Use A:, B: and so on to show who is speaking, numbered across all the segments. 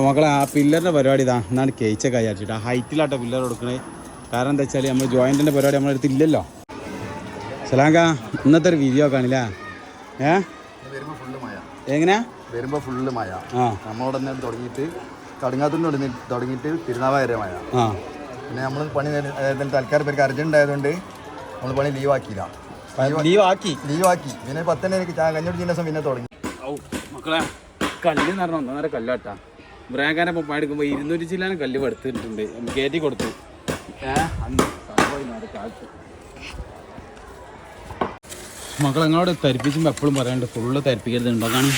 A: മക്കളെ ആ പില്ലറിന്റെ പരിപാടി ഇതാ എന്നാണ് കേച്ചൊക്കെ വിചാരിച്ചിട്ട് ആ ഹൈറ്റിലാട്ടോ പില്ലർ കൊടുക്കണേ. കാരണം എന്താ വെച്ചാൽ നമ്മൾ ജോയിന്റിന്റെ പരിപാടി നമ്മളെടുത്ത് ഇല്ലല്ലോ. സലാങ്ക ഇന്നത്തെ ഒരു വീഡിയോ കാണില്ല ഏ?
B: വരുമ്പോൾ ഫുള്ള് മഴ.
A: എങ്ങനെയാ
B: വരുമ്പോൾ ഫുള്ള് മഴ.
A: ആ.
B: നമ്മളോട് തന്നെ തുടങ്ങിയിട്ട് കടുങ്ങാത്തുനിന്ന് തുടങ്ങി തുടങ്ങിയിട്ട് തിരുനാവായ മഴ.
A: ആ.
B: പിന്നെ നമ്മൾ പണി അതായത് തൽക്കാലം പേർക്ക് അർജന്റ് ആയതുകൊണ്ട് നമ്മൾ പണി ലീവ് ആക്കിയില്ല.
A: ലീവ് ആക്കി?
B: ലീവ് ആക്കി. പിന്നെ പത്തന്നെ എനിക്ക് കഞ്ഞൊടിച്ച ദിവസം പിന്നെ തുടങ്ങി.
A: മക്കളെ കല്ല് നിറഞ്ഞ ഒന്നര കല്ലാട്ടാ. ബ്രാങ്കാനെ ഇപ്പോൾ എടുക്കുമ്പോൾ ഇരുന്നൂറ്റി ചില്ലാനും കല്ല് എടുത്തിട്ടുണ്ട് കയറ്റി കൊടുത്തു. അങ്ങോട്ട് തരിപ്പിച്ചുമ്പോൾ എപ്പോഴും പറയാണ്ട് ഫുള്ള് തരിപ്പിക്കരുത്. ഉണ്ടാക്കാണ്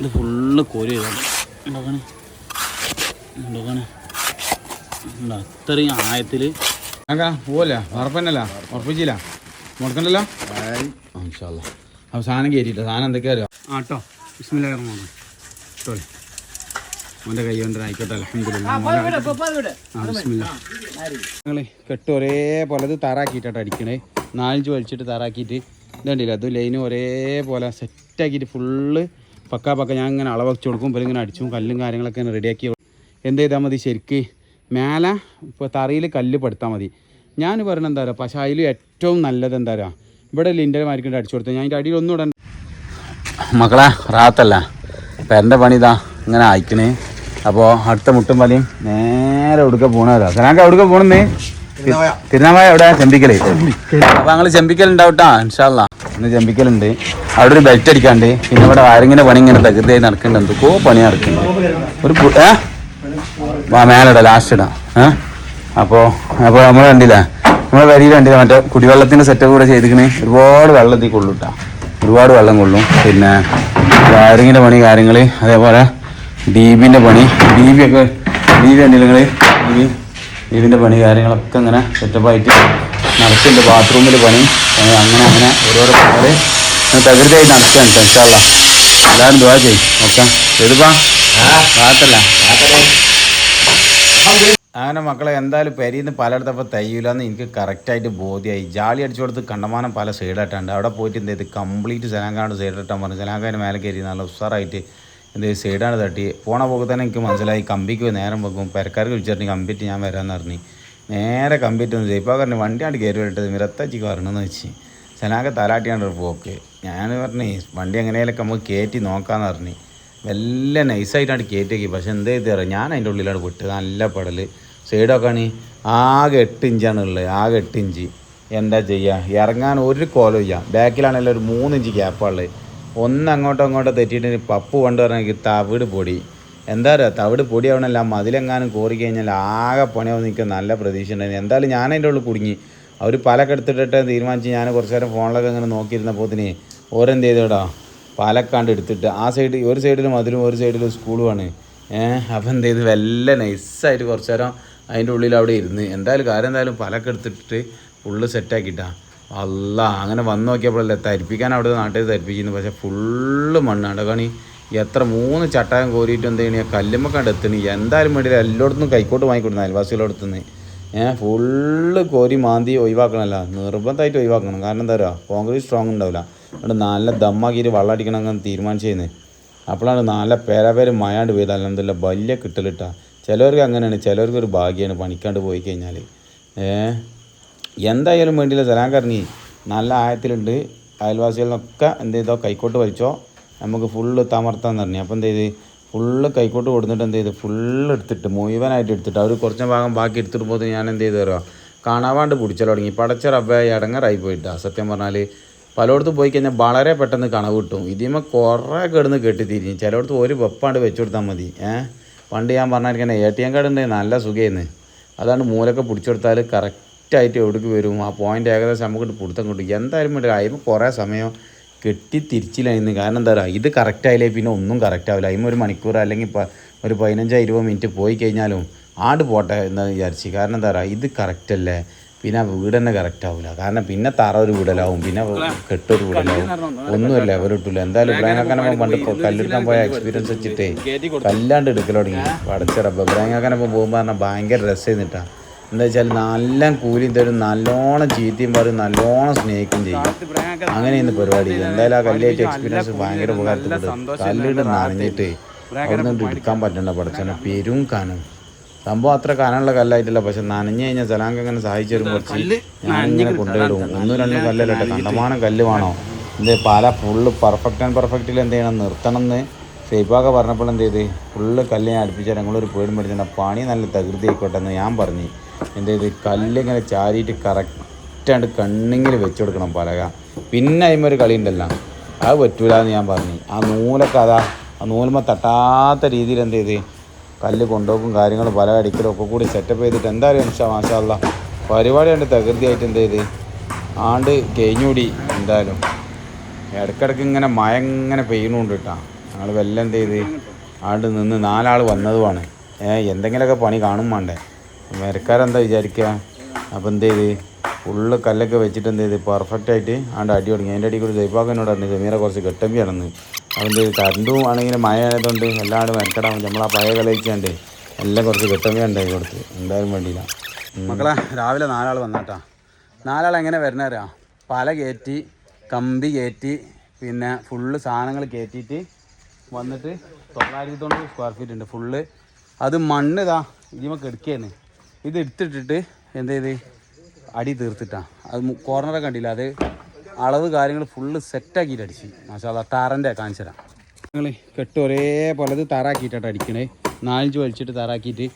A: ഇത് ഫുള്ള് കോരി ഉണ്ടാക്കാണ് ഉണ്ടാക്കാണ് അത്രയും ആയത്തിൽ ആക്കാ പോവല്ല? ഉറപ്പന്നല്ല? ഉറപ്പിച്ചില്ല. മുടക്കണ്ടല്ലോ? അപ്പൊ അപ്പോൾ സാധനം കയറ്റിയില്ല സാധനം എന്തൊക്കെയാ ആട്ടോ. കേട്ടോ ബിസ്മില്ല കേട്ടോ അവന്റെ കൈ കൊണ്ട് ആയിക്കോട്ടെ ഞങ്ങൾ കെട്ട് ഒരേപോലെ ഇത് താറാക്കിയിട്ടാണ് അടിക്കണേ. നാലഞ്ച് വലിച്ചിട്ട് താറാക്കിയിട്ട് ഇതുണ്ടല്ലോ അത് ലൈന് ഒരേപോലെ സെറ്റാക്കിയിട്ട് ഫുള്ള് പക്കാ പക്ക ഞാൻ ഇങ്ങനെ അളവ് വെച്ച് കൊടുക്കും പിന്നെ ഇങ്ങനെ അടിച്ചും കല്ലും കാര്യങ്ങളൊക്കെ റെഡിയാക്കി എന്ത് ചെയ്താൽ മതി ശരിക്ക് മേലെ ഇപ്പോൾ തറയിൽ കല്ല് പെടുത്താൽ മതി. ഞാൻ പറയുന്നത് എന്താ പറയുക പക്ഷേ അതിൽ ഏറ്റവും നല്ലത് എന്താ പറയുക ഇവിടെ മാരിക്കൊണ്ട് അടിച്ചു കൊടുത്തത് ഞാൻ അതിന്റെ അടിയിൽ ഒന്നും ഇടണ്ട മക്കളെ റാത്തല്ല. പെരന്റെ പണിതാ ഇങ്ങനെ അയക്കണേ അപ്പോൾ അടുത്ത മുട്ടും വലിയും നേരെ എവിടുക്ക പോണതാ? സനാക്ക എവിടുക്ക പോണെന്നേ? തിരുനാവായ. എവിടെ? ചെമ്പിക്കൽ. അപ്പൊ ഞങ്ങൾ ചെമ്പിക്കൽ ഉണ്ടാവട്ടാ ഇൻഷാല്ല ഇന്ന് ചെമ്പിക്കലുണ്ട്. അവിടെ ഒരു ബെൽറ്റ് അടിക്കാണ്ട്. പിന്നെ ഇവിടെ വയറിങ്ങിന്റെ പണി ഇങ്ങനെ തകൃതിയായി നടക്കുന്നുണ്ട് എന്തൊക്കെയോ പണി നടക്കുന്നുണ്ട് ഒരു ഏ? വാ മേലിടാ ലാസ്റ്റ് ഇടാ. അപ്പോ അപ്പോൾ അപ്പോൾ നമ്മൾ കണ്ടില്ല? നമ്മളെ വരിയിൽ കണ്ടില്ല? മറ്റേ കുടിവെള്ളത്തിന്റെ സെറ്റപ്പ് കൂടെ ചെയ്തിക്കണേ ഒരുപാട് വെള്ളത്തിൽ കൊള്ളൂട്ടാ. ഒരുപാട് വെള്ളം കൊള്ളും. പിന്നെ വയറിങ്ങിന്റെ പണി കാര്യങ്ങൾ അതേപോലെ ബിന്റെ പണി. ദീപിയൊക്കെ ബി ഒക്കെ ദീപി ദീപിന്റെ പണി കാര്യങ്ങളൊക്കെ ഇങ്ങനെ സെറ്റപ്പായിട്ട് നടക്കുന്നുണ്ട്. ബാത്റൂമിൽ പണി. അങ്ങനെ അങ്ങനെ ഓരോരോ പണികൾ തകൃതിയായി നടക്കുകയാണ് ഇൻഷാല്ല എല്ലാവരും ദുവാ ചെയ്യും. ഓക്കെ? എഴുതുപ്പാ ഭാഗത്തല്ല അങ്ങനെ മക്കളെ എന്തായാലും പെരിന്ന് പലയിടത്തപ്പോൾ തയ്യൂലെന്ന് എനിക്ക് കറക്റ്റായിട്ട് ബോധ്യമായി ജാളി അടിച്ചു കൊടുത്ത് കണ്ടമാനം പല സൈഡായിട്ടുണ്ട് അവിടെ പോയിട്ട് എന്ത് ചെയ്ത്? കംപ്ലീറ്റ് സലാങ്കാണ്ട് സൈഡിട്ടാൻ പറഞ്ഞു. സലാങ്കാന്റെ മേലെ കയറി നല്ല ഉസാറായിട്ട് ചെയ്ത് സൈഡാണ് തട്ടി. പോണ പോക്ക് തന്നെ എനിക്ക് മനസ്സിലായി. കമ്പിക്ക് നേരം വെക്കും. പെരക്കാർക്ക് വിളിച്ചിട്ട് കമ്പിറ്റ് ഞാൻ വരാമെന്ന് പറഞ്ഞു. നേരെ കമ്പിറ്റ് ഒന്ന് ഇപ്പോൾ പറഞ്ഞു വണ്ടിയാണ്ട് കയറി വിട്ടത് മിരത്തച്ചിക്ക് വരണമെന്ന് വെച്ച്. സലാങ്ക തലാട്ടിയാണ് ഒരു പോക്ക്. ഞാൻ പറഞ്ഞു വണ്ടി എങ്ങനെയാലൊക്കെ നമുക്ക് കയറ്റി നോക്കാമെന്ന് പറഞ്ഞു. വല്ല നൈസായിട്ടാണ് കയറ്റി വെക്കി പക്ഷെ എന്ത് തരാം ഞാൻ അതിന്റെ ഉള്ളിലാണ് വിട്ടത് നല്ല പടൽ സൈഡൊക്കെ ആണെങ്കിൽ ആകെ എട്ട് ഇഞ്ചാണ് ഉള്ളത് ആകെ എട്ട് ഇഞ്ച് എന്താ ചെയ്യുക ഇറങ്ങാൻ ഒരു കോലം ചെയ്യാം ബാക്കിലാണെങ്കിൽ ഒരു മൂന്ന് ഇഞ്ച് ഗ്യാപ്പാണുള്ളത് ഒന്ന് അങ്ങോട്ടോ അങ്ങോട്ടോ തെറ്റിയിട്ട് പപ്പ് കൊണ്ട് പറഞ്ഞെങ്കിൽ തവിട് പൊടി. എന്താ പറയുക തവിട് പൊടിയാവണല്ല മതിലെങ്ങാനും കോറി കഴിഞ്ഞാൽ ആകെ പണിയാവും എനിക്ക് നല്ല പ്രതീക്ഷ ഉണ്ടായിരുന്നു. എന്തായാലും ഞാൻ അതിന്റെ ഉള്ളിൽ കുടുങ്ങി. അവർ പാലൊക്കെ എടുത്തിട്ട് തീരുമാനിച്ച് ഞാൻ കുറച്ച് നേരം ഫോണിലൊക്കെ ഇങ്ങനെ നോക്കിയിരുന്നപ്പോത്തിന് ഓരെന്ത് ചെയ്തോടാ പാലക്കാണ്ട് എടുത്തിട്ട് ആ സൈഡ് ഒരു സൈഡിൽ മതിലും ഒരു സൈഡിൽ സ്കൂളുമാണ് ഏഹ് അപ്പം എന്ത് ചെയ്ത്? വല്ല നൈസായിട്ട് കുറച്ച് നേരം അതിന്റെ ഉള്ളിൽ അവിടെ ഇരുന്ന്. എന്തായാലും കാര്യം എന്തായാലും പാലൊക്കെ എടുത്തിട്ട് ഫുള്ള് സെറ്റാക്കിയിട്ടാ അല്ല അങ്ങനെ വന്ന് നോക്കിയപ്പോഴല്ലേ തരിപ്പിക്കാൻ അവിടെ നാട്ടിൽ തരിപ്പിക്കുന്നു പക്ഷേ ഫുള്ള് മണ്ണാണ്. കണി എത്ര മൂന്ന് ചട്ടായം കോരിയിട്ട് എന്ത് ചെയ്യണേ കല്ലുമ്മക്കാണ്ട് എത്തണി. എന്തായാലും വേണ്ടിയില്ല എല്ലായിടത്തും കൈക്കോട്ട് വാങ്ങിക്കൊടുന്നു അയൽവാസികളടുത്തുനിന്ന്. ഏഹ് ഫുള്ള് കോരി മാന്തി ഒഴിവാക്കണമല്ല നിർബന്ധമായിട്ട് ഒഴിവാക്കണം. കാരണം എന്താ പറയുക കോൺക്രീറ്റ് സ്ട്രോങ് ഉണ്ടാവില്ല. അതുകൊണ്ട് നല്ല ദമ്മാക്കിയിട്ട് വെള്ളം അടിക്കണം അങ്ങനെ തീരുമാനിച്ചു ചെയ്യുന്നത് അപ്പോഴാണ് നല്ല പേരാപേര് മയാണ്ട് പോയത്. അല്ലെന്നില്ല വലിയ കിട്ടലിട്ടാ. ചിലവർക്ക് അങ്ങനെയാണ് ചിലവർക്ക് ഒരു ഭാഗ്യമാണ് പണിക്കാണ്ട് പോയി കഴിഞ്ഞാൽ ഏഹ് എന്തായാലും വേണ്ടിയില്ല. സലാംകർണി നല്ല ആയത്തിലുണ്ട്. അയൽവാസികളിലൊക്കെ എന്ത് ചെയ്തോ കൈക്കോട്ട് വലിച്ചോ. നമുക്ക് ഫുള്ള് തമർത്താന്ന് പറഞ്ഞു അപ്പോൾ എന്ത് ചെയ്ത്? ഫുള്ള് കൈക്കോട്ട് കൊടുത്തിട്ട് എന്ത് ചെയ്ത്? ഫുള്ള് എടുത്തിട്ട് മുഴുവനായിട്ട് എടുത്തിട്ട് അവർ കുറച്ച് ഭാഗം ബാക്കി എടുത്തിട്ട് പോകുന്നത് ഞാൻ എന്ത് ചെയ്ത് തരാം കാണാവാണ്ട് പിടിച്ചാൽ തുടങ്ങി. പടച്ച റബ്ബേ ഇടങ്ങറായി പോയിട്ട് സത്യം പറഞ്ഞാൽ പലയിടത്തും പോയി കഴിഞ്ഞാൽ വളരെ പെട്ടെന്ന് കണവ് കിട്ടും. ഇതിന്മേ കുറേ കിടന്ന് കെട്ടിത്തിരിഞ്ഞ്. ചിലയിടത്ത് ഒരു വെപ്പാണ്ട് വെച്ചു കൊടുത്താൽ മതി. ഏഹ് പണ്ട് ഞാൻ പറഞ്ഞിരിക്കുന്നത് എ ടി എം കാർഡ് ഉണ്ട് നല്ല സുഖമായിരുന്നു അതാണ് മൂലൊക്കെ പിടിച്ചു കൊടുത്താൽ കറക്റ്റായിട്ട് എവിടേക്ക് വരും? ആ പോയിന്റ് ഏകദേശം നമുക്ക് പിടുത്തം കിട്ടും. എന്തായാലും വേണ്ടി അതിന് കുറേ സമയം കെട്ടി തിരിച്ചില്ലായിരുന്നു കാരണം എന്താ പറയുക ഇത് കറക്റ്റായില്ലേ പിന്നെ ഒന്നും കറക്റ്റ് ആവില്ല. അതിന് ഒരു മണിക്കൂർ അല്ലെങ്കിൽ ഒരു പതിനഞ്ചോ ഇരുപത് മിനിറ്റ് പോയി കഴിഞ്ഞാലും ആട് പോട്ടെ എന്ന് വിചാരിച്ച്. കാരണം എന്താ പറയുക ഇത് കറക്റ്റ് അല്ലേ? പിന്നെ ആ വീട് തന്നെ കറക്റ്റ് ആവില്ല കാരണം പിന്നെ തറ ഒരു വീടലാവും. പിന്നെ കെട്ടൊരു വീടലാവും. ഒന്നുമില്ല ലെവലിട്ടില്ല എന്തായാലും ഇബ്രാഹിം പണ്ട് കല്ലെടുക്കാൻ പോയ എക്സ്പീരിയൻസ് വെച്ചിട്ടേ കല്ലാണ്ട് എടുക്കൽ തുടങ്ങി. പടച്ചിറപ്പ് ഇബ്രാഹിം പോകുമ്പോൾ പറഞ്ഞാൽ ഭയങ്കര രസം ചെയ്തിട്ടാ എന്താ വെച്ചാൽ നല്ല കൂലിയും തരും നല്ലോണം ചീത്തയും പറയും നല്ലോണം സ്നേഹിക്കും ചെയ്യും. അങ്ങനെയാണ് പരിപാടി എന്തായാലും ആ കല്ലേറ്റ് എക്സ്പീരിയൻസ് ഭയങ്കര ഉപകാരത്തിൽപ്പെടും കല്ലിട്ട് നനഞ്ഞിട്ട് അവിടെ നിന്ന് എടുക്കാൻ പറ്റണ്ട പഠിച്ചാൽ പെരും കനം. സംഭവം അത്ര കനമുള്ള കല്ലായിട്ടില്ല. പക്ഷെ നനഞ്ഞു കഴിഞ്ഞാൽ സലാങ്ക് അങ്ങനെ സഹായിച്ചു തരും കുറച്ച്. ഞാനിങ്ങനെ കൊണ്ടുപോയിടും ഒന്നും രണ്ടും കല്ലല്ല കേട്ടോ. കണ്ടമാനം കല്ല് വേണോ? എന്താ പല ഫുള്ള് പെർഫെക്റ്റ് ആൻഡ് പെർഫെക്റ്റിൽ എന്ത് ചെയ്യണം? നിർത്തണം എന്ന് സേപ്പാക്ക പറഞ്ഞപ്പോൾ എന്ത് ചെയ്ത്? ഫുള്ള് കല്ല് ഞാൻ അടുപ്പിച്ചാൽ ഞങ്ങളൊരു പേടി മേടിച്ചിട്ട് പണി നല്ല തകൃതി ആയിക്കോട്ടെ എന്ന് ഞാൻ പറഞ്ഞു. എന്ത് ചെയ്ത്? കല്ലിങ്ങനെ ചാരിയിട്ട് കറക്റ്റായിട്ട് കണ്ണിങ്ങിൽ വെച്ച് കൊടുക്കണം പലക. പിന്നെ അതിന്മേൽ ഒരു കളി ഉണ്ടല്ലോ. അത് പറ്റൂല എന്ന് ഞാൻ പറഞ്ഞു. ആ നൂലൊക്കെ അതാ ആ നൂലമ്മ തട്ടാത്ത രീതിയിൽ എന്ത് ചെയ്ത്? കല്ല് കൊണ്ടുപോക്കും കാര്യങ്ങൾ പല അടിക്കലും ഒക്കെ കൂടി സെറ്റപ്പ് ചെയ്തിട്ട് എന്തായാലും മാഷാല്ല പരിപാടി കണ്ട് തകൃതിയായിട്ട് എന്ത് ചെയ്ത്? ആണ്ട് കഴിഞ്ഞൂടി എന്തായാലും ഇടയ്ക്കിടയ്ക്ക് ഇങ്ങനെ മഴ ഇങ്ങനെ പെയ്യണുണ്ട് കേട്ടാ. ഞങ്ങൾ വെല്ലം എന്ത് ചെയ്ത്? ആണ്ട് നിന്ന് നാലാൾ വന്നതുമാണ്. എന്തെങ്കിലുമൊക്കെ പണി കാണും വേണ്ടേ വരക്കാരെന്താ വിചാരിക്കുക അപ്പോൾ എന്ത് ചെയ്ത്? ഫുള്ള് കല്ലൊക്കെ വെച്ചിട്ട് എന്ത് ചെയ്ത്? പെർഫെക്റ്റ് ആയിട്ട് ആണ്ട് അടി തുടങ്ങി. അതിന്റെ അടി കൂടി ജയ്പാക്കനോട് പറഞ്ഞു ജമീറ കുറച്ച് കെട്ടമ്പിയാണെന്ന് അവന്റെ കറണ്ടും ആണെങ്കിൽ മഴ ആയതുകൊണ്ട് എല്ലാവരും വരക്കടാ നമ്മൾ പഴയ കലയിക്കാണ്ട് എല്ലാം കുറച്ച് കെട്ടമ്പി ഉണ്ടായി കൊടുത്ത്. എന്തായാലും വേണ്ടിയില്ല. മക്കളെ രാവിലെ നാലാൾ വന്നാട്ടാ. നാലാൾ എങ്ങനെ വരണരാ പല കയറ്റി കമ്പി കയറ്റി പിന്നെ ഫുള്ള് സാധനങ്ങൾ കയറ്റിയിട്ട് വന്നിട്ട് തൊള്ളായിരത്തി തൊണ്ണൂറ് സ്ക്വയർ ഫീറ്റ് ഉണ്ട് ഫുള്ള് അത് മണ്ണ് ഇതാ ഇതിമ എടുക്കുകയാണ് ഇത് എടുത്തിട്ടിട്ട് എന്ത് ചെയ്ത്? അടി തീർത്തിട്ടാണ് അത് കോർണറൊക്കെ കണ്ടില്ല? അത് അളവ് കാര്യങ്ങൾ ഫുള്ള് സെറ്റാക്കിയിട്ട് അടിച്ച്. മാഷാ താറന്റെ കാണിച്ചു തരാം നിങ്ങൾ കെട്ട് ഒരേപോലെ ഇത് താറാക്കിയിട്ടാണ് അടിക്കണേ. നാലഞ്ച് വലിച്ചിട്ട് താറാക്കിയിട്ട്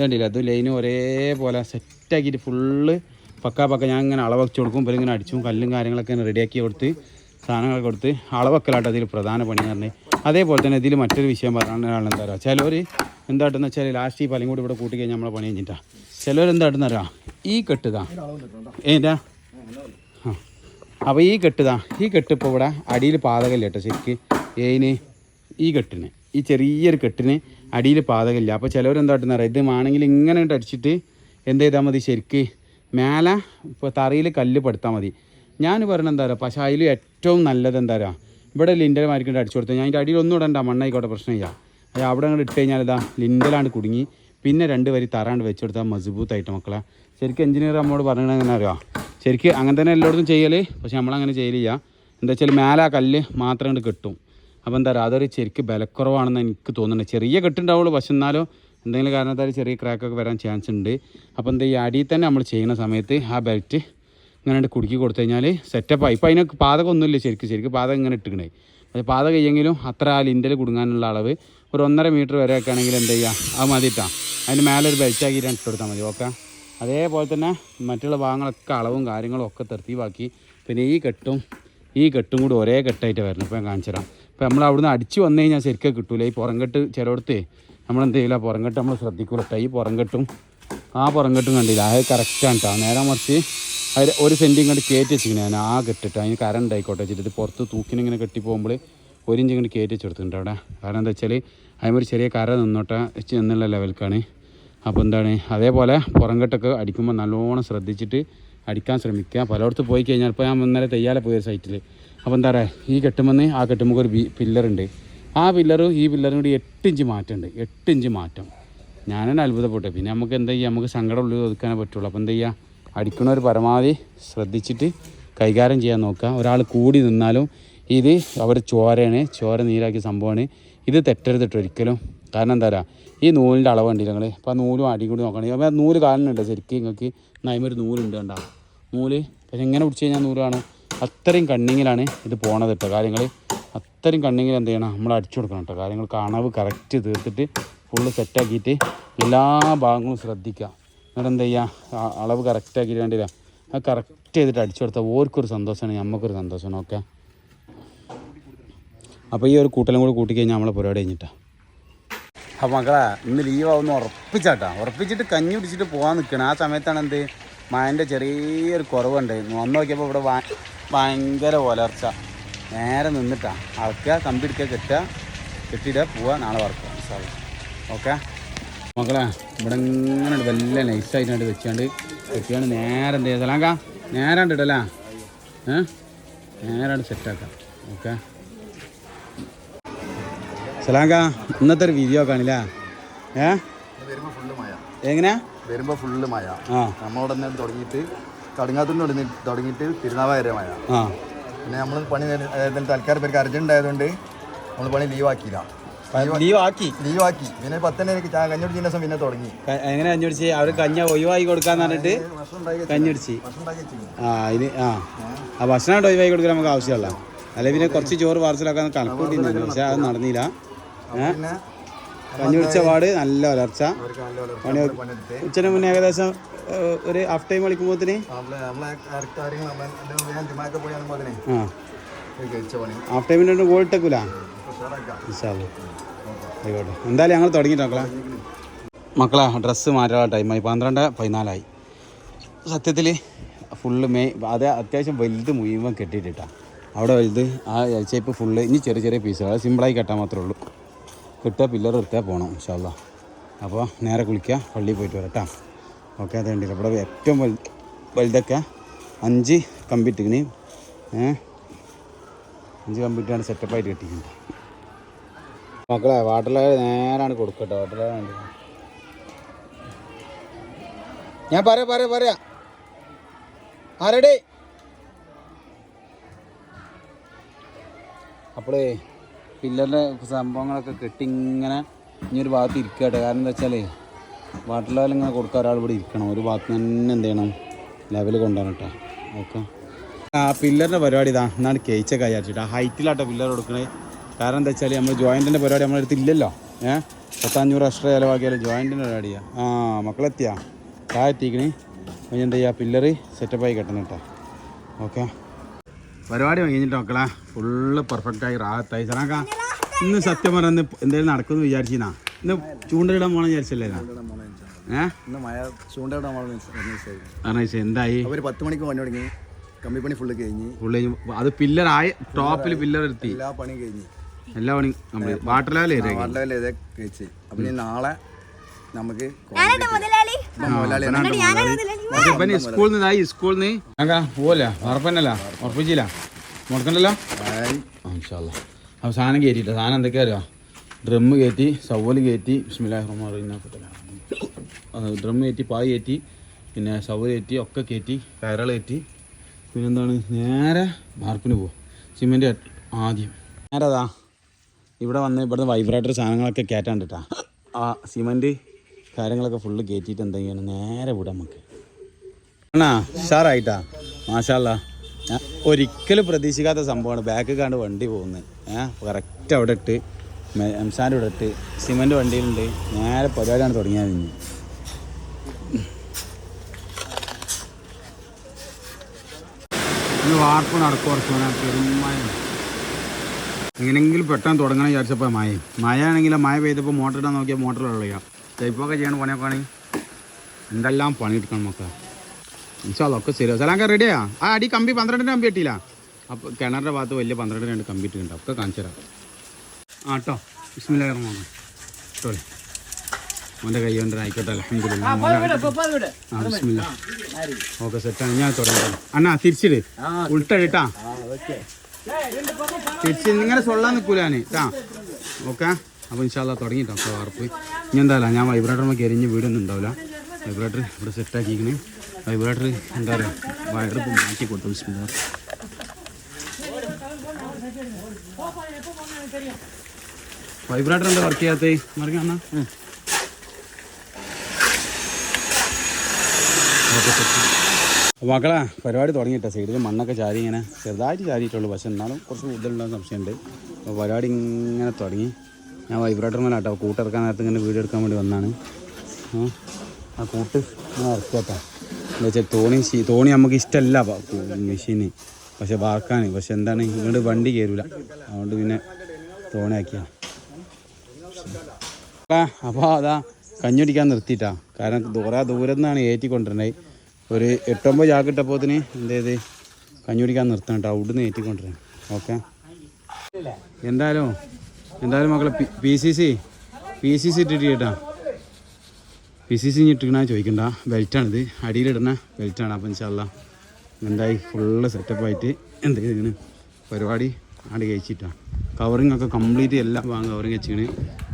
A: കണ്ടില്ല അത് ലൈന് ഒരേപോലെ സെറ്റാക്കിയിട്ട് ഫുള്ള് പക്കാ പക്ക ഞാൻ ഇങ്ങനെ അളവ് വെച്ച് കൊടുക്കും ഇവരിങ്ങനെ അടിച്ചും കല്ലും കാര്യങ്ങളൊക്കെ റെഡിയാക്കി കൊടുത്ത് സാധനങ്ങളൊക്കെ കൊടുത്ത് അളവെക്കലാട്ടോ അതിൽ പ്രധാന പണി എന്ന് അതേപോലെ തന്നെ ഇതിൽ മറ്റൊരു വിഷയം പറയാനാണ് എന്താ പറയുക ചിലവർ എന്താട്ടെന്ന് വെച്ചാൽ ലാസ്റ്റ് ഈ പലയും കൂടി ഇവിടെ കൂട്ടി കഴിഞ്ഞാൽ നമ്മളെ പണി കഴിഞ്ഞിട്ടാണ് ചിലവർ എന്താട്ടെന്ന് അറിയാം? ഈ കെട്ടുതാ ഏതാ? ആ. അപ്പോൾ ഈ കെട്ടുതാ ഈ കെട്ട് ഇപ്പോൾ ഇവിടെ അടിയിൽ പാതകമില്ല കേട്ടോ ശരിക്ക്. ഏതിന് ഈ കെട്ടിന്. ഈ ചെറിയൊരു കെട്ടിന് അടിയിൽ പാതകമില്ല അപ്പോൾ ചിലവരെന്താട്ടെന്ന് അറിയാം? ഇത് ആണെങ്കിൽ ഇങ്ങനെ അടിച്ചിട്ട് എന്ത് ചെയ്താൽ മതി? ശരിക്ക് മേലെ ഇപ്പോൾ തറയിൽ കല്ല് പെടുത്താൽ മതി. ഞാൻ പറയുന്നത് എന്താ പറയുക പക്ഷേ അതിൽ ഏറ്റവും നല്ലത് എന്താ പറയുക ഇവിടെ ലിൻഡൽ മാരിക്കൊണ്ട് അടിച്ചു കൊടുത്തു ഞാൻ അതിന്റെ അടിയിൽ ഒന്നും ഇടണ്ട മണ്ണായിക്കോട്ടെ പ്രശ്നമില്ല. അത് അവിടെ അങ്ങോട്ട് ഇട്ട് കഴിഞ്ഞാൽ ഇതാ ലിൻഡലാണ് കുടുങ്ങി. പിന്നെ രണ്ട് വരി തറാണ്ട് വെച്ച് കൊടുത്താൽ മസ്ബൂത്തായിട്ട് മക്കളെ. ശരിക്കും എഞ്ചിനീയർ നമ്മോട് പറഞ്ഞത് എങ്ങനെ അറിയാം? ശരിക്കും അങ്ങനെ തന്നെ എല്ലായിടത്തും ചെയ്യൽ പക്ഷെ നമ്മളങ്ങനെ ചെയ്യലില്ല. എന്താ വെച്ചാൽ മേലെ കല്ല് മാത്രം കൊണ്ട് കിട്ടും. അപ്പോൾ എന്താ പറയുക അതൊരു ശരിക്കും ബലക്കുറവാണെന്ന് എനിക്ക് തോന്നുന്നത് ചെറിയ കെട്ടുണ്ടാവുള്ളൂ പക്ഷെ എന്നാലും എന്തെങ്കിലും കാരണത്താൽ ചെറിയ ക്രാക്കൊക്കെ വരാൻ ചാൻസ് ഉണ്ട്. അപ്പോൾ എന്താ ഈ അടിയിൽ തന്നെ നമ്മൾ ചെയ്യുന്ന സമയത്ത് ആ ബെൽറ്റ് ഇങ്ങനെ കുടുക്കി കൊടുത്തു കഴിഞ്ഞാൽ സെറ്റപ്പായി ഇപ്പോൾ അതിന് പാതകമൊന്നുമില്ല ശരിക്കും. ശരിക്കും പാതകം ഇങ്ങനെ ഇട്ടിക്കണേ. അത് പാത കഴിയെങ്കിലും അത്ര ആ ലിൻഡൽ കുടുങ്ങാനുള്ള അളവ് ഒരു ഒന്നര മീറ്റർ വരെ ഒക്കെ ആണെങ്കിൽ എന്ത് ചെയ്യുക അത് മതി ഇട്ടാ അതിന് മേലെ ഒരു ബെൽറ്റ് രണ്ട് ഇട്ട് കൊടുത്താൽ മതി. ഓക്കെ അതേപോലെ തന്നെ മറ്റുള്ള ഭാഗങ്ങളൊക്കെ അളവും കാര്യങ്ങളും ഒക്കെ തെർത്തീവാക്കി പിന്നെ ഈ കെട്ടും ഈ കെട്ടും കൂടി ഒരേ കെട്ടായിട്ട് വരണം. ഇപ്പം ഞാൻ കാണിച്ചു തരാം. ഇപ്പോൾ നമ്മൾ അവിടുന്ന് അടിച്ച് വന്നു കഴിഞ്ഞാൽ ശരിക്കും കിട്ടൂല. ഈ പുറംകെട്ട് ചിലയിടത്ത് നമ്മളെന്ത് ചെയ്യില്ല പുറംകെട്ട് നമ്മൾ ശ്രദ്ധിക്കൂല ഈ പുറംകെട്ടും ആ പുറംകെട്ടും കണ്ടില്ല? അത് കറക്റ്റാണ് കേട്ടോ നേരെ മറിച്ച് അതിൽ ഒരു സെന്റ് ഇങ്ങോട്ട് കയറ്റി വെച്ചിങ്ങനെ ഞാൻ ആ കെട്ടിട്ട് അതിന് കരണ്ട് ആയിക്കോട്ടെ വെച്ചിട്ട് ഇത് പുറത്ത് തൂക്കിനിങ്ങനെ കെട്ടി പോകുമ്പോൾ ഒരു ഇഞ്ച് ഇങ്ങോട്ട് കയറ്റി വെച്ചെടുത്തിട്ടുണ്ട് അവിടെ. കാരണം എന്താ വെച്ചാൽ ഒരു ചെറിയ കര നിന്നോട്ടെ എന്നുള്ള ലെവൽക്കാണ്. അപ്പോൾ എന്താണ്? അതേപോലെ പുറംകെട്ടൊക്കെ അടിക്കുമ്പോൾ നല്ലോണം ശ്രദ്ധിച്ചിട്ട് അടിക്കാൻ ശ്രമിക്കുക. പലയിടത്ത് പോയി കഴിഞ്ഞാൽ ഇപ്പോൾ ഞാൻ ഇന്നലെ തെയ്യാലെ പോയ സൈറ്റിൽ അപ്പോൾ എന്താ പറയുക? ഈ കെട്ടുമെന്ന് ആ കെട്ടുമ്പോൾ ഒരു പില്ലറുണ്ട് ആ പില്ലറും ഈ പില്ലറും കൂടി എട്ട് ഇഞ്ച് മാറ്റമുണ്ട്. എട്ട് ഇഞ്ച് മാറ്റം. ഞാനെന്നെ അത്ഭുതപ്പെട്ടു. പിന്നെ നമുക്ക് എന്താ ചെയ്യുക? നമുക്ക് സങ്കടം ഉള്ളിൽ ഒതുക്കാനേ പറ്റുള്ളൂ. അപ്പോൾ എന്താ ചെയ്യുക? അടിക്കണവർ പരമാവധി ശ്രദ്ധിച്ചിട്ട് കൈകാര്യം ചെയ്യാൻ നോക്കുക. ഒരാൾ കൂടി നിന്നാലും ഇത് അവർ ചോരയാണ് ചോര നീരാക്കിയ സംഭവമാണ്. ഇത് തെറ്റരുത് കേട്ടോ ഒരിക്കലും. കാരണം എന്താ പറയുക ഈ നൂലിന്റെ അളവ് കണ്ടില്ല നിങ്ങൾ ഇപ്പോൾ ആ നൂലും അടി കൂടി നോക്കണമെങ്കിൽ അപ്പോൾ നൂൽ കാണുന്നുണ്ട് ശരിക്കും നിങ്ങൾക്ക്? നൈമൊരു നൂലുണ്ട് കണ്ട. നൂൽ? പക്ഷെ എങ്ങനെ പിടിച്ച് കഴിഞ്ഞാൽ നൂൽ കാണും? അത്രയും കണ്ണിങ്ങിലാണ് ഇത് പോണത് കേട്ടോ കാര്യങ്ങൾ അത്രയും കണ്ണിങ്ങിൽ എന്ത് ചെയ്യണം? നമ്മൾ അടിച്ചു കൊടുക്കണം കേട്ടോ. കാര്യങ്ങൾക്ക് അണവ് കറക്റ്റ് തീർത്തിട്ട് ഫുള്ള് സെറ്റാക്കിയിട്ട് എല്ലാ ഭാഗങ്ങളും ശ്രദ്ധിക്കുക. എന്നിട്ട് എന്താ ചെയ്യുക അളവ് കറക്റ്റ് ആക്കിയിട്ട് കണ്ടില്ല അത് കറക്റ്റ് ചെയ്തിട്ട് അടിച്ചു കൊടുത്താൽ ഓർക്കൊരു സന്തോഷമാണ് നമുക്കൊരു സന്തോഷമാണ് ഓക്കെ അപ്പോൾ ഈ ഒരു കൂട്ടലും കൂടി കൂട്ടിക്കഴിഞ്ഞാൽ നമ്മളെ പരിപാടി കഴിഞ്ഞിട്ടാണ് അപ്പോൾ മക്കളെ ഇന്ന് ലീവ് ആവുന്ന ഉറപ്പിച്ചാട്ടാ. ഉറപ്പിച്ചിട്ട് കഞ്ഞി പിടിച്ചിട്ട് പോകാൻ നിൽക്കണം ആ സമയത്താണ് എന്ത്? മഴന്റെ ചെറിയൊരു കുറവുണ്ട്. വന്ന് നോക്കിയപ്പോൾ ഇവിടെ ഭയ- ഭയങ്കര പുലർച്ച. നേരെ നിന്നിട്ടാണ് അളക്കുക കമ്പി എടുക്കുക കെട്ടുക കെട്ടിയിടുക പോവുക നാളെ വറക്കുക ഓക്കെ മക്കളെ ഇവിടെ ഇങ്ങനെ വല്ല നൈസായിട്ട് വെച്ചാണ്ട് വെച്ചാണ് നേരെ എന്ത് ചെയ്യുക സലാങ്ക നേരാണ്ട് ഇടലാ ഏ? നേരാണ്ട് സെറ്റാക്കാം ഓക്കെ. സലാങ്ക ഇന്നത്തെ ഒരു വീഡിയോ കാണില്ല? ഏ?
B: വരുമ്പോൾ ഫുള്ള് മഴ
A: എങ്ങനെയാ
B: വരുമ്പോ ഫുള്ള് മഴ.
A: ആ.
B: നമ്മളോട് തന്നെ തുടങ്ങിയിട്ട് കടുങ്ങാത്തുനിന്ന് തുടങ്ങി തുടങ്ങിയിട്ട് തിരുനാവായ മഴ.
A: ആ.
B: പിന്നെ നമ്മൾ പണി തൽക്കാലം പേർക്ക് അർജന്റ് ആയതുകൊണ്ട് നമ്മൾ പണി ലീവാക്കിയില്ല
A: ലീവ് ആക്കി
B: ലീവ് ആക്കി പിന്നെ പത്തന്നെ എനിക്ക് ചാ കഞ്ഞി കുടിക്കുന്ന ദിവസം പിന്നെ തുടങ്ങി.
A: എങ്ങനെ കഞ്ഞി കുടിച്ച് അവർ കഞ്ഞ ഒഴിവാക്കി കൊടുക്കാന്ന് പറഞ്ഞിട്ട്
B: ഭക്ഷണം ഉണ്ടാക്കി
A: കഞ്ഞി കുടിച്ച്
B: ഭക്ഷണം ഉണ്ടാക്കി വെച്ചിരുന്നു.
A: ആ ഇത് ആ. ആ ഭക്ഷണം ഒഴിവാക്കി കൊടുക്കാൻ നമുക്ക് ആവശ്യമല്ല. അല്ലെ പിന്നെ കുറച്ച് ചോറ് പാർസലാക്കാൻ കണക്കൂട്ടിയിരുന്നു പക്ഷെ അത് നടന്നില്ല. ഏ?
B: പിന്നെ
A: കഞ്ഞി പാട് നല്ല വളർച്ച. പണി ഉച്ചന് മുന്നേ ഏകദേശം ഒരു ഹാഫ് ടൈം കളിക്കുമ്പോത്തിന്? ഹാഫ് ടൈമിൽ ഗോൾ ഇട്ടേക്കൂല. ആയിക്കോട്ടെ. എന്തായാലും ഞങ്ങൾ തുടങ്ങിയിട്ട് മക്കളെ. മക്കളെ ഡ്രസ്സ് മാറ്റാനുള്ള ടൈമായി. പന്ത്രണ്ട് പതിനാലായി. സത്യത്തിൽ ഫുള്ള് മേ അത് അത്യാവശ്യം വലുത് മുഴുവൻ കെട്ടിയിട്ടാ അവിടെ വലുത് ആ ചേപ്പ് ഫുള്ള് ഇനി ചെറിയ ചെറിയ പീസുകൾ അത് സിമ്പിളായി കെട്ടാൻ മാത്രമേ ഉള്ളൂ. കിട്ടുക പില്ലർ എടുത്താൽ പോകണം ഇൻഷാല്ല അപ്പോൾ നേരെ കുളിക്കുക പള്ളിയിൽ പോയിട്ട് വരട്ടാ ഓക്കെ അത് കണ്ടില്ല. ഇവിടെ ഏറ്റവും വലു വലുതൊക്കെ അഞ്ച് കമ്പിട്ടിങ്ങനെയും ഏ? അഞ്ച് കമ്പിട്ടാണ് സെറ്റപ്പായിട്ട് കെട്ടിക്കുന്നത് മക്കളെ വാട്ടർ നേരാണ് കൊടുക്കട്ടെ വാട്ടർ ഞാൻ പറയാ പറയാ പറയാ. ആരടി അപ്പോളേ പില്ലറിന്റെ സംഭവങ്ങളൊക്കെ കെട്ടി ഇങ്ങനെ ഇനി ഒരു ഭാഗത്ത് ഇരിക്കട്ടെ കാരണം എന്താ വെച്ചാൽ വാട്ടർ ലെവൽ ഇങ്ങനെ കൊടുക്കാൻ ഒരാൾ ഇവിടെ ഇരിക്കണം. ഒരു ഭാഗത്ത് തന്നെ എന്ത് ചെയ്യണം? ലെവൽ കൊണ്ടുപോകണം കേട്ടോ. ഓക്കെ. ആ പില്ലറിന്റെ പരിപാടി ഇതാ. എന്നാണ് കേച്ചൊക്കെ വിചാരിച്ചിട്ട്. ആ ഹൈറ്റിലാട്ടോ പില്ലർ കൊടുക്കണേ. കാരണം എന്താ വെച്ചാൽ നമ്മൾ ജോയിന്റിന്റെ പരിപാടി നമ്മളെടുത്ത് ഇല്ലല്ലോ. ഏഹ് പത്തഞ്ഞൂറ് എക്സ്ട്രാ ചിലവാക്കിയാൽ ജോയിന്റിന്റെ പരിപാടിയാണ് ആ മക്കളെത്തിയാ. താഴെത്തിക്കണേ അപ്പോൾ എന്താ ചെയ്യുക പില്ലറ് സെറ്റപ്പായി കെട്ടണം കേട്ടോ ഓക്കെ. പരിപാടി കഴിഞ്ഞിട്ട് മക്കളെ ഫുള്ള് പെർഫെക്റ്റായി റാഹത്തായി സാറാക്ക ഇന്ന് സത്യം പറഞ്ഞ എന്തെങ്കിലും നടക്കുമെന്ന് വിചാരിച്ചിനാ? ഇന്ന് ചൂണ്ടയിടാൻ പോകണം വിചാരിച്ചല്ലേ ഏഹ് എന്തായി?
B: അവർ പത്ത് മണിക്ക് പണി തുടങ്ങി. കമ്പിപ്പണി ഫുള്ള് കഴിഞ്ഞ്.
A: ഫുള്ള് കഴിഞ്ഞ്. അത് പില്ലറായി ടോപ്പിൽ പില്ലർ എത്തി
B: എല്ലാ പണിയും കഴിഞ്ഞ്.
A: എല്ലാ പണിയും കംപ്ലീറ്റ് വാട്ടർ ലെവൽ
B: കഴിച്ച്. അപ്പം ഇനി നാളെ നമുക്ക്
A: സ്കൂളിൽ നിന്ന് ആയി സ്കൂളിൽ നിന്ന്. അങ്ങാ പോവല്ലേ? ഉറപ്പന്നല്ല? ഉറപ്പിച്ചില്ല? മുടക്കണ്ടല്ലോ? അപ്പോൾ സാധനം കയറ്റിയില്ല സാധനം എന്തൊക്കെയാ അറിയാം? ഡ്രമ്മ് കയറ്റി സവൽ കയറ്റി ഡ്രം കയറ്റി പായ് കയറ്റി പിന്നെ സവോൽ കയറ്റി ഒക്കെ കയറ്റി കയറൾ കയറ്റി. പിന്നെന്താണ്? നേരെ മാർപ്പിന് പോകും സിമെന്റ് ആദ്യം. നേരെ അതാ. ഇവിടെ വന്ന് ഇവിടുന്ന് വൈബ്രേറ്റർ സാധനങ്ങളൊക്കെ കയറ്റാണ്ട് കേട്ടാ ആ സിമെന്റ് കാര്യങ്ങളൊക്കെ ഫുള്ള് കയറ്റിയിട്ട് എന്തെങ്കിലും നേരെ വിടാം നമുക്ക്. ആണാ ഉഷാറായിട്ടാ. മാഷാല്ല. ഒരിക്കലും പ്രതീക്ഷിക്കാത്ത സംഭവമാണ്. ബാക്ക് കണ്ട് വണ്ടി പോകുന്നത് ഏഹ് കറക്റ്റ് അവിടെ ഇട്ട് എംസാന്റെ ഇവിടെ ഇട്ട് സിമെന്റ് വണ്ടിയിലുണ്ട് നേരെ പരിപാടിയാണ് തുടങ്ങിയത് ഇനി. വാർപ്പ് നടക്കും കുറച്ച് പെരുമായ എങ്ങനെയെങ്കിലും പെട്ടെന്ന് തുടങ്ങണം വിചാരിച്ചപ്പോൾ മഴ മഴ. ആണെങ്കിൽ മഴ പെയ്തപ്പോൾ മോട്ടർ ഇടാൻ നോക്കിയാൽ മോട്ടർ വെള്ളം ടൈപ്പൊക്കെ ചെയ്യണം പണിയൊക്കെ ആണെങ്കിൽ എന്തെല്ലാം പണിയെടുക്കണം നമുക്ക്. ഇൻഷാല്ല ഒക്കെ ശരിയാവും സലാങ്ക റെഡിയാ ആ അടി കമ്പി പന്ത്രണ്ടിന്റെ കമ്പി കിട്ടിയില്ല. അപ്പോൾ കിണറിന്റെ ഭാഗത്ത് വലിയ പന്ത്രണ്ട് രണ്ട് കമ്പി ഇട്ടിട്ടുണ്ട്. ഒക്കെ കാണിച്ചു തരാം. ആ കേട്ടോ ബിസ്മില്ല ഇറങ്ങണം കേട്ടോ മോന്റെ കൈ കൊണ്ട് ആയിക്കോട്ടെ അലഹമില്ല ആ ബിസ്മില്ല ഓക്കെ സെറ്റാണ് ഞാൻ തുടങ്ങാം അണ്ണാ തിരിച്ചിട്. ഉൾട്ടഴിട്ടാ തിരിച്ച് ഇങ്ങനെ സൊള്ളാൻ നിൽക്കൂലാന് ആ ഓക്കെ. അപ്പോൾ ഇൻഷാല്ല തുടങ്ങിട്ടോ. അപ്പോൾ വാർപ്പ് ഇനി എന്തായാലും ഞാൻ വൈബ്രേറ്റർ നമുക്ക് എരിഞ്ഞ് വീടൊന്നും ഉണ്ടാവില്ല വൈബ്രേറ്റർ ഇവിടെ സെറ്റാക്കിക്കണ് വൈബ്രേറ്റർ എന്താ പറയുക വയർ മാറ്റി കൊടുത്തു. ബിസ്മില്ലാ. വൈബ്രേറ്റർ എന്താ വർക്ക് ചെയ്യാത്തേ? മറിയാണ മക്കളെ പരിപാടി തുടങ്ങിയിട്ട? സൈഡിൽ മണ്ണൊക്കെ ചാരി ഇങ്ങനെ ചെറുതായിട്ട് ചാരിയിട്ടുള്ളൂ. പക്ഷെ എന്നാലും കുറച്ച് കൂടുതലുണ്ടാകുന്ന സംശയമുണ്ട്. അപ്പോൾ പരിപാടി ഇങ്ങനെ തുടങ്ങി. ഞാൻ വൈബ്രേറ്റർ മേലെ കേട്ടോ. കൂട്ടിറക്കാൻ നേരത്തെ ഇങ്ങനെ വീഡിയോ എടുക്കാൻ വേണ്ടി വന്നാണ്. ആ, ആ കൂട്ട് ഇങ്ങനെ ഇറക്കിയാട്ടോ എന്താ വെച്ചാൽ തോണി തോണി നമുക്ക് ഇഷ്ടമല്ല മെഷീന്. പക്ഷെ വാർക്കാൻ പക്ഷെ എന്താണ് ഇങ്ങോട്ട് വണ്ടി കയറില്ല അതുകൊണ്ട് പിന്നെ തോണിയാക്കിയാ. അപ്പോൾ അതാ കഞ്ഞൊടിക്കാൻ നിർത്തിയിട്ടാ. കാരണം ദൂരെ ദൂരം നിന്നാണ് ഏറ്റിക്കൊണ്ടിരുന്നത്. ഒരു എട്ടൊമ്പത് ചാക്കിട്ടപ്പോത്തിന് എന്ത് ചെയ്ത്? കഞ്ഞുടിക്കാൻ നിർത്തണം കേട്ടോ. അവിടുന്ന് ഏറ്റിക്കൊണ്ടിരുന്നു. ഓക്കെ എന്തായാലും എന്തായാലും മക്കളെ P C C P C C ഇട്ടിട്ട് കേട്ടാ. പി സി സി ഇട്ടിക്കണ ചോദിക്കണ്ട. ബെൽറ്റാണിത് അടിയിലിടുന്ന ബെൽറ്റാണ് അപ്പം ചല്ല എന്തായി? ഫുള്ള് സെറ്റപ്പായിട്ട് എന്ത് ചെയ്തിങ്ങനെ പരിപാടി അടി കഴിച്ചിട്ടാണ് കവറിങ് ഒക്കെ കംപ്ലീറ്റ് എല്ലാ ഭാഗം കവറിങ് വെച്ചിങ്ങനെ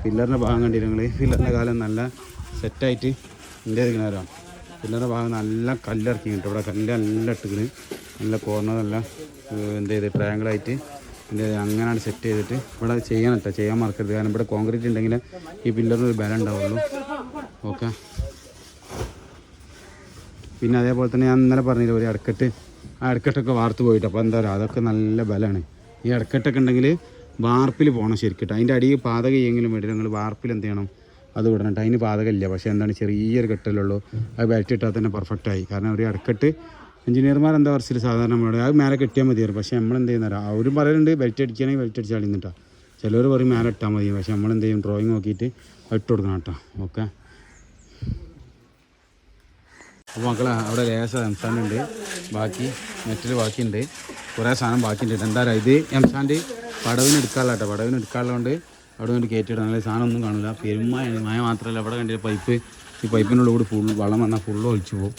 A: പില്ലറിന്റെ ഭാഗം കണ്ടിരുന്നെങ്കിൽ പില്ലറിന്റെ കാലം നല്ല സെറ്റായിട്ട് എന്ത് ഇരിക്കണവരാ പില്ലറിന്റെ ഭാഗം നല്ല കല്ലിറക്കി കിട്ടും. ഇവിടെ കല്ല് നല്ല ഇട്ടിക്കണ്. നല്ല കോർണർ നല്ല എന്ത് ചെയ്ത് ട്രയാങ്കിളായിട്ട് ഇത് അങ്ങനെയാണ് സെറ്റ് ചെയ്തിട്ട് ഇവിടെ ചെയ്യാൻ കേട്ടോ ചെയ്യാൻ മറക്കരുത്. കാരണം ഇവിടെ കോൺക്രീറ്റ് ഉണ്ടെങ്കിൽ ഈ പില്ലറിന് ഒരു ബലം ഉണ്ടാവുള്ളൂ. ഓക്കെ. പിന്നെ അതേപോലെ തന്നെ ഞാൻ ഇന്നലെ പറഞ്ഞില്ല ഒരു അടക്കെട്ട് ആ അടക്കെട്ടൊക്കെ വാർത്ത് പോയിട്ട്. അപ്പോൾ എന്താ പറയുക അതൊക്കെ നല്ല ബലമാണ്. ഈ അടക്കെട്ടൊക്കെ ഉണ്ടെങ്കിൽ വാർപ്പിൽ പോകണം ശരിക്കും അതിന്റെ അടിയിൽ പാതക ചെയ്യെങ്കിലും വേണ്ടി വാർപ്പിൽ എന്ത് ചെയ്യണം? അത് വിടണം അതിന് പാതകമില്ല പക്ഷേ എന്താണ് ചെറിയൊരു കെട്ടലുള്ളൂ. അത് ബെൽറ്റ് ഇട്ടാൽ തന്നെ പെർഫെക്റ്റായി കാരണം ഒരു അടക്കെട്ട് എഞ്ചിനീയർമാർ എന്താ പറച്ചിൽ സാധാരണ അത് മേലെ കെട്ടിയാൽ മതിയായിരുന്നു. പക്ഷേ നമ്മൾ എന്ത് ചെയ്യുന്നവരാ അവരും പറയുന്നുണ്ട് ബെൽറ്റ് അടിക്കുകയാണെങ്കിൽ ബെൽറ്റ് അടിച്ചാൽ നിന്നിട്ടാ ചിലർ പറയും മേലെ ഇട്ടാൽ മതി. പക്ഷേ നമ്മൾ എന്ത് ചെയ്യും? ഡ്രോയിങ് നോക്കിയിട്ട് ഇട്ട് കൊടുക്കണം കേട്ടോ. ഓക്കെ അപ്പോൾ മക്കളെ അവിടെ ലേശ എംസാൻഡ് ബാക്കി നെറ്റിൽ ബാക്കിയുണ്ട്. കുറേ സാധനം ബാക്കിയുണ്ട്. എന്താ പറയുക? ഇത് എംസാൻഡ് പടവിന് എടുക്കാനുള്ള കേട്ടോ. പടവിന് എടുക്കാനുള്ളതുകൊണ്ട് അവിടെ കൊണ്ട് കയറ്റിയിടാൻ നല്ല സാധനം ഒന്നും കാണില്ല. പെരുമായ മായ മാത്രമല്ല. അവിടെ കണ്ടിട്ട് പൈപ്പ്? ഈ പൈപ്പിനുള്ള കൂടി ഫുൾ വെള്ളം വന്നാൽ ഫുള്ള് ഒഴിച്ചു പോകും.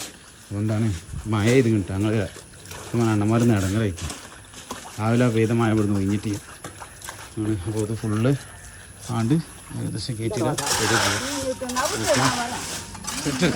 A: അതുകൊണ്ടാണ് മഴ ഇത് കിട്ടുക. ഞങ്ങൾ അണ്ണന്മാർ കഴിക്കും രാവിലെ പെയ്ത മഴ ഇവിടുന്ന് ഒഴിഞ്ഞിട്ട് അപ്പോൾ ഇത് ഫുള്ള് ആണ്ട് ഏകദേശം കയറ്റില്ല സെറ്റ്